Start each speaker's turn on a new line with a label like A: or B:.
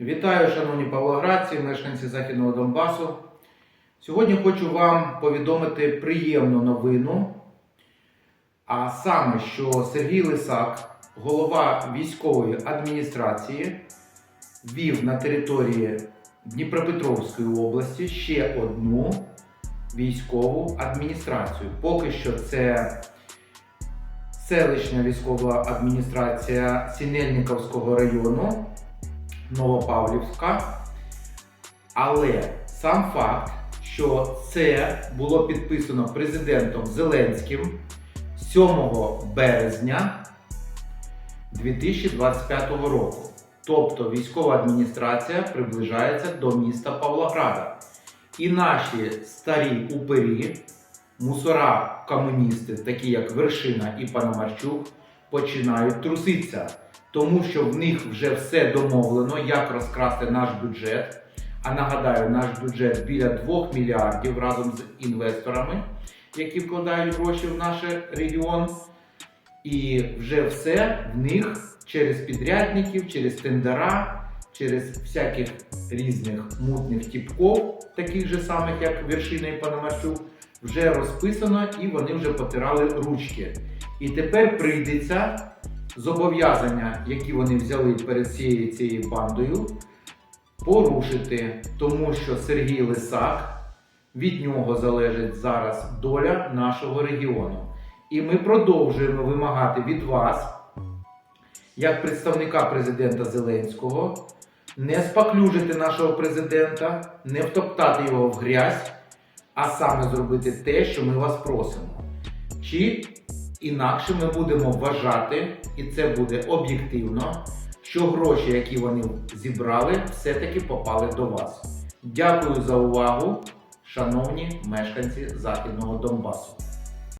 A: Вітаю, шановні павлоградці, мешканці Західного Донбасу. Сьогодні хочу вам повідомити приємну новину. А саме, що Сергій Лисак, голова військової адміністрації, ввів на території Дніпропетровської області ще одну військову адміністрацію. Поки що це селищна військова адміністрація Сінельниковського району. Новопавлівська. Але сам факт, що це було підписано президентом Зеленським 7 березня 2025 року. Тобто військова адміністрація приближається до міста Павлограда. І наші старі упері, мусора комуністи, такі як Вершина і Пономарчук, починають труситися тому що в них вже все домовлено, як розкрасти наш бюджет. А нагадаю, наш бюджет біля 2 мільярдів разом з інвесторами, які вкладають гроші в наш регіон. І вже все в них через підрядників, через тендера, через всяких різних мутних тіпков, таких же самих, як Вершина і Пономарчук, вже розписано і вони вже потирали ручки. І тепер прийдеться зобов'язання, які вони взяли перед цією цією бандою, порушити, тому що Сергій Лисак від нього залежить зараз доля нашого регіону. І ми продовжуємо вимагати від вас, як представника президента Зеленського, не спаклюжити нашого президента, не втоптати його в грязь, а саме зробити те, що ми вас просимо. Чи Інакше ми будемо вважати, і це буде об'єктивно, що гроші, які вони зібрали, все-таки попали до вас. Дякую за увагу, шановні мешканці Західного Донбасу.